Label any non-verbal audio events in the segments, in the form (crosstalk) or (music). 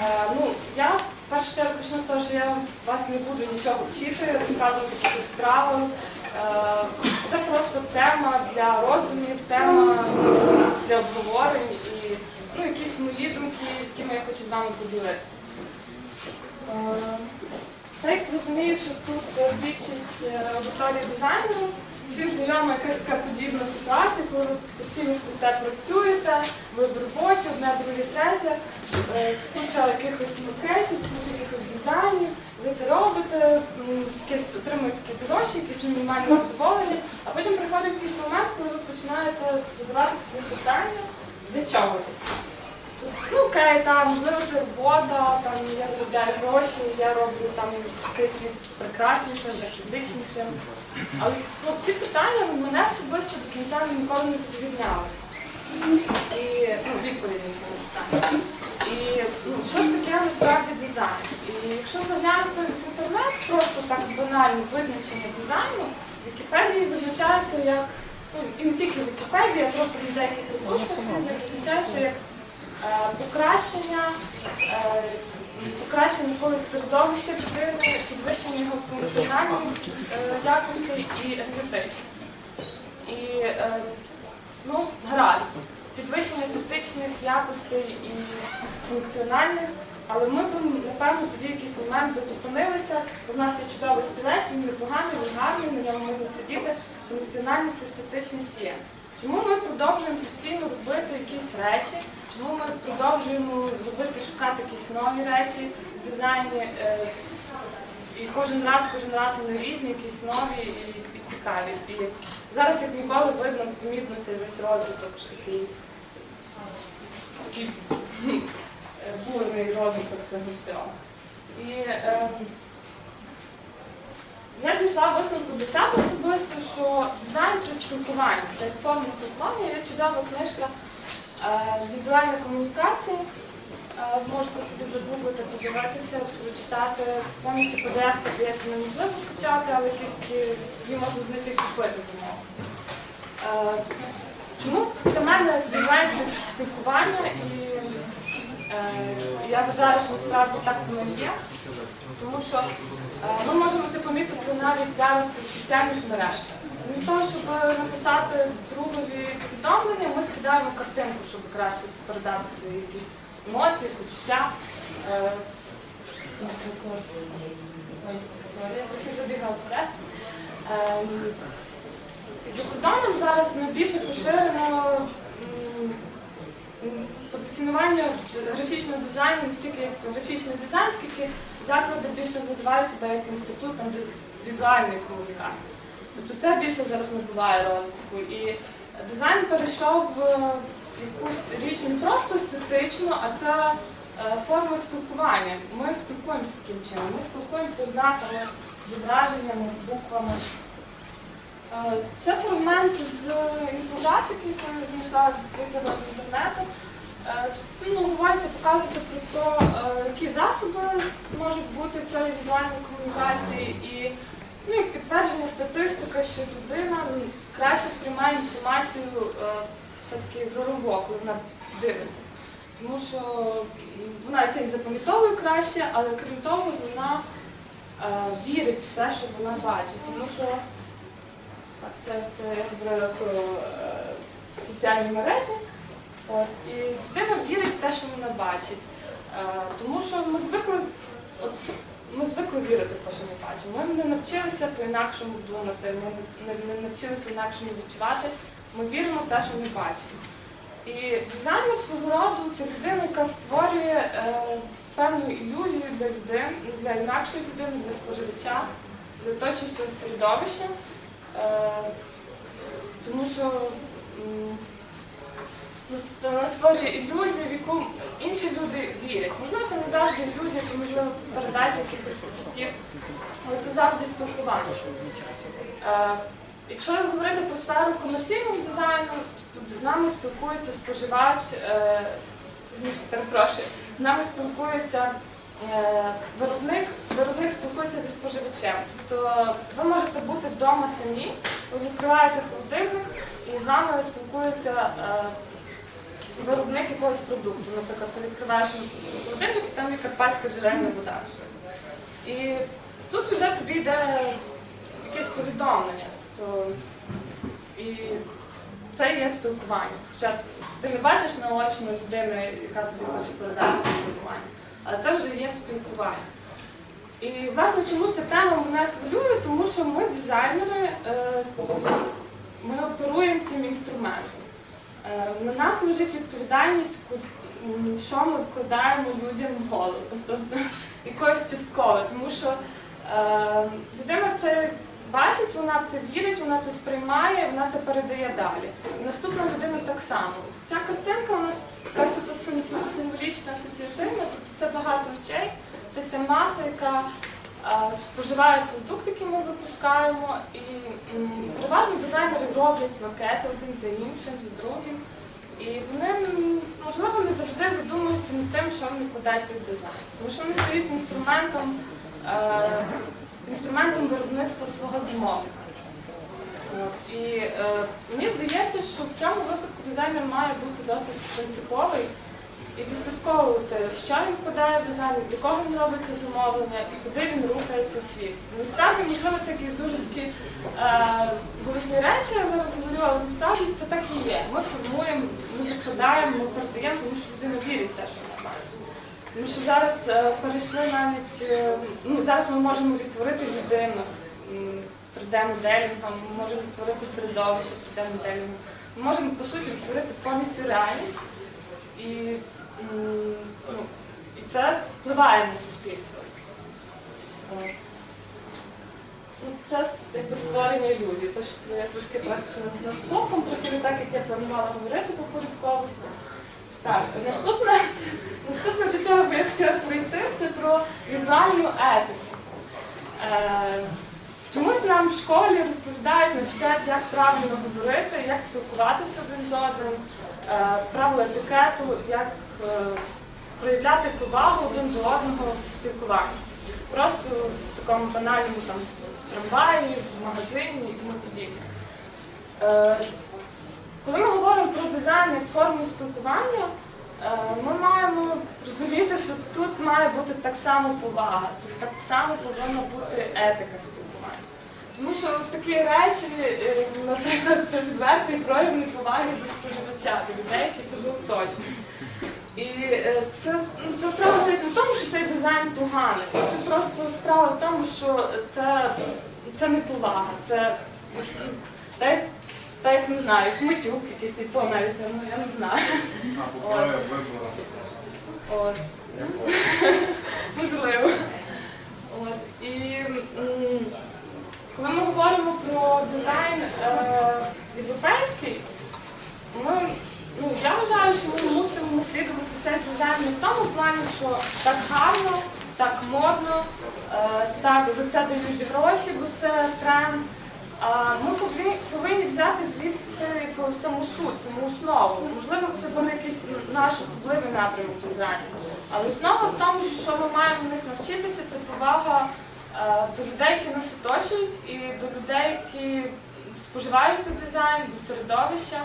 Е, ну, я першу чергу почну з того, що я вас не буду нічого вчити, розказувати якусь правил. Е, це просто тема для роздумів, тема для обговорень і ну, якісь мої думки, з якими я хочу з вами поділитися. Е, Так розумію, що більшість е, аудиторії дизайнеру, всім знайома якась така подібна ситуація, коли ви постійно працюєте, ви в роботі, одне, друге, третє, е, куча якихось макетів, куча якихось дизайнів, ви це робите, якісь, отримуєте якісь гроші, якісь мінімальні задоволення, а потім приходить якийсь момент, коли ви починаєте задавати собі питання, для чого це все. Ну окей, там, можливо, це робота, там я заробляю гроші, я роблю там цей світ прекраснішим, естетичнішим. Але ну, ці питання мене особисто до кінця ніколи не задовільняли. І ну, відповіді на ці питання. І ну, що ж таке насправді дизайн? І якщо заглянути в інтернет, просто так банально визначення дизайну, в Вікіпедії визначається як, ну і не тільки в Вікіпедії, а просто в деяких ресурсах визначається як покращення, е, покращення якогось середовища людини, підвищення його функціональної е, якості і естетичної. І е, ну, гаразд, підвищення естетичних якостей і функціональних, але ми б, напевно, тоді в якийсь момент би зупинилися, бо в нас є чудовий стілець, він непоганий, він гарний, на ньому можна сидіти, функціональність, естетичність є. Чому ми продовжуємо постійно робити якісь речі? Ми продовжуємо робити, шукати якісь нові речі в дизайні? е, і кожен раз, кожен раз вони різні, якісь нові і, і цікаві. І зараз як ніколи видно, помітно цей весь розвиток такий, такий е, бурний розвиток цього всього. І е, я дійшла висновку до себе особисто, що дизайн це спілкування, це форма спілкування. Є чудова книжка Візуальна комунікація. Е, Можете собі загуглити, подивитися, прочитати. Повністю PDF, здається, неможливо скачати, але якісь такі її можна знайти і купити замовити. Е, Чому для мене це спілкування і е, я вважаю, що насправді так воно є. Тому що е, ми можемо це помітити навіть зараз в соціальних мережах. Для того, щоб написати другові повідомлення, ми скидаємо картинку, щоб краще передати свої якісь емоції, почуття. Е, Наприклад, я трохи забігала вперед. Ем, За кордоном зараз найбільше поширено позиціонування графічного дизайну не стільки як графічний дизайн, скільки заклади більше називають себе як інститутом візуальної комунікації. Тобто це більше зараз набуває розвитку. І дизайн перейшов в якусь річ не просто естетичну, а це е, форма спілкування. Ми спілкуємося таким чином. Ми спілкуємося знаками, зображеннями, буквами. Е, Це фрагмент з інфографіки, яку я знайшла витягла з інтернету. Е, тут, Ну, говориться, показується про те, е, які засоби можуть бути цієї візуальної комунікації, і ну, як підтвердження статистика, що людина краще сприймає інформацію е, все-таки зорово, коли вона дивиться. Тому що вона це і запам'ятовує краще, але крім того, вона е, вірить в все, що вона бачить. Тому що так, це, це я говорила про е, соціальні мережі. От, і людина вірить в те, що вона бачить. Тому що ми звикли, от, ми звикли вірити в те, що ми бачимо. Ми не навчилися по-інакшому думати, ми не, навчили по-інакшому відчувати. Ми віримо в те, що ми бачимо. І дизайнер свого роду це людина, яка створює е, певну ілюзію для людини, для інакшої людини, для споживача, для оточуючого середовища. Е, тому що ну, вона створює ілюзію, в яку інші люди вірять. Можливо, це не завжди ілюзія, це можливо передача якихось почуттів, але це завжди спілкування. Е, якщо говорити про сферу комерційного дизайну, то з нами спілкується споживач, е, перепрошую, з нами спілкується е, виробник, виробник спілкується зі споживачем. Тобто ви можете бути вдома самі, ви відкриваєте холодильник і з вами спілкується е, виробник якогось продукту. Наприклад, ти відкриваєш холодильник там є карпатська джерельна вода. І тут вже тобі йде якесь повідомлення. Тобто, і це є спілкування. Хоча ти не бачиш наочно людину, яка тобі хоче передати це спілкування, але це вже є спілкування. І власне чому ця тема мене хвилює, тому що ми дизайнери, е, ми оперуємо цим інструментом. Е, На нас лежить відповідальність, що ми вкладаємо людям в голову, (laughs) тобто якось частково, тому що е, людина це бачить, вона в це вірить, вона це сприймає, вона це передає далі. Наступна людина так само. Ця картинка у нас така фотосимволічна, асоціативна, тобто це багато очей, це ця маса, яка е, споживає продукт, який ми випускаємо, і переважно дизайнери роблять макети один за іншим, за другим. І вони, можливо, не завжди задумуються над тим, що вони вкладають в дизайн. Тому що вони стають інструментом, е, інструментом виробництва свого замовника. І е, мені здається, що в цьому випадку дизайнер має бути досить принциповий і відслідковувати, що він в дизайн, до кого він робить це замовлення і куди він рухається світ. Насправді, можливо, це якісь дуже такі е, голосні речі, я зараз говорю, але насправді це так і є. Ми формуємо, ми закладаємо, ми передаємо, тому що людина вірить в те, що вона бачить. Тому що зараз е, перейшли навіть, е, ну зараз ми можемо відтворити людину 3D-моделінгом, ми можемо відтворити середовище 3D-моделінгом. Ми можемо, по суті, відтворити повністю реальність. І, ну, і це впливає на суспільство. Ну, Це якби створення ілюзій. Тож я трошки так е, наскоком, трохи не так, як я планувала говорити по порядковості. Так, наступне, (laughs) наступне, до чого би я хотіла прийти, це про візуальну етику. Чомусь нам в школі розповідають, навчають, як правильно говорити, як спілкуватися один з одним, е, правила етикету, як е, проявляти повагу один до одного в спілкуванні. Просто в такому банальному там трамваї, в магазині і тому подібне. Е, коли ми говоримо про дизайн як форму спілкування, ми маємо розуміти, що тут має бути так само повага, тут так само повинна бути етика спілкування. Тому що такі речі, е, наприклад, це відвертий прояв неповаги до споживача, до людей, які тебе оточують. І е, це, ну, це справа говорить не в тому, що цей дизайн поганий. Це просто справа в тому, що це, це не повага, це так, так як не знаю, як матюк якийсь і то навіть ну, я не знаю. А, вибором. От. (laughs) Можливо. От. І м, коли ми говоримо про дизайн е, європейський, ми, ну, я вважаю, що ми мусимо наслідувати цей дизайн не в тому плані, що так гарно, так модно, е, так за це дають гроші, бо це тренд. Ми повинні, взяти звідти саму суть, саму основу. Можливо, це буде якийсь наш особливий напрямок дизайну. Але основа в тому, що ми маємо в них навчитися, це повага до людей, які нас оточують, і до людей, які споживають цей дизайн, до середовища.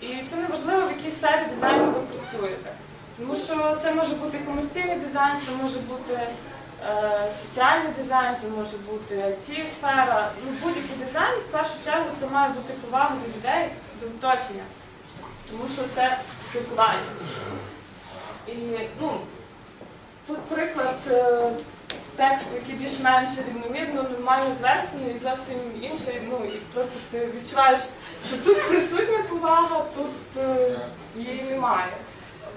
І це не важливо, в якій сфері дизайну ви працюєте. Тому що це може бути комерційний дизайн, це може бути е, соціальний дизайн, це може бути it сфера. Ну, будь-який дизайн, в першу чергу, це має бути повага до людей, до оточення. Тому що це спілкування. І ну, тут приклад е, тексту, який більш-менш рівномірно, нормально зверстаний і зовсім інший. Ну, і просто ти відчуваєш, що тут присутня повага, тут е, її немає.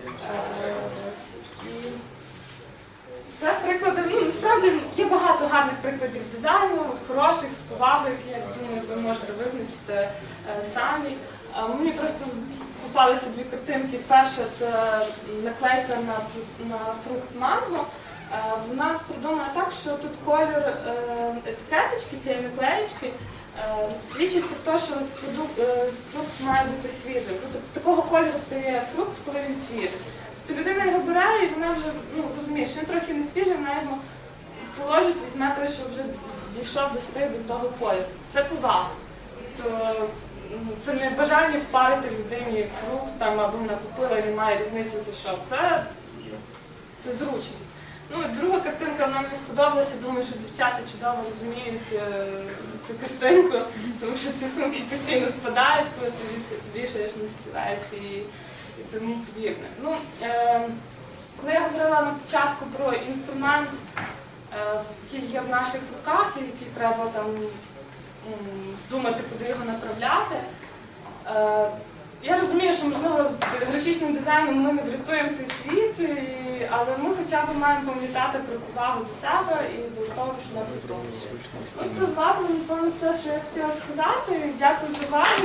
Е. Це приклади, ну насправді є багато гарних прикладів дизайну, хороших, з повагою, я думаю, ви можете визначити е, самі. А Мені просто попалися дві картинки. Перша це наклейка на, на фрукт манго. Е, Вона продумана так, що тут колір е, етикеточки цієї наклеєчки е, свідчить про те, що фрукт має бути свіжим. Тобто такого кольору стає фрукт, коли він свіжий. Тобто людина його бере і вона вже ну, розуміє, що він трохи не свіжий, вона його положить, візьме той, що вже дійшов достиг до того кольору. Це повага. Тобто це не бажання впарити людині фрукт там, або вона купила і немає різниці за що. Це, це зручність. Ну, друга картинка вона мені сподобалася. Думаю, що дівчата чудово розуміють е, цю картинку, тому що ці сумки постійно спадають, коли ти вішаєш на стілець і, і тому подібне. Ну, е, коли я говорила на початку про інструмент, е, який є в наших руках, і який треба там думати, куди його направляти. Е, Я розумію, що можливо графічним дизайном ми не врятуємо цей світ, і- але ми хоча б маємо пам'ятати про повагу до себе і до того, що нас оточує. Ну, Це власне напевно все, що я хотіла сказати. Дякую за увагу.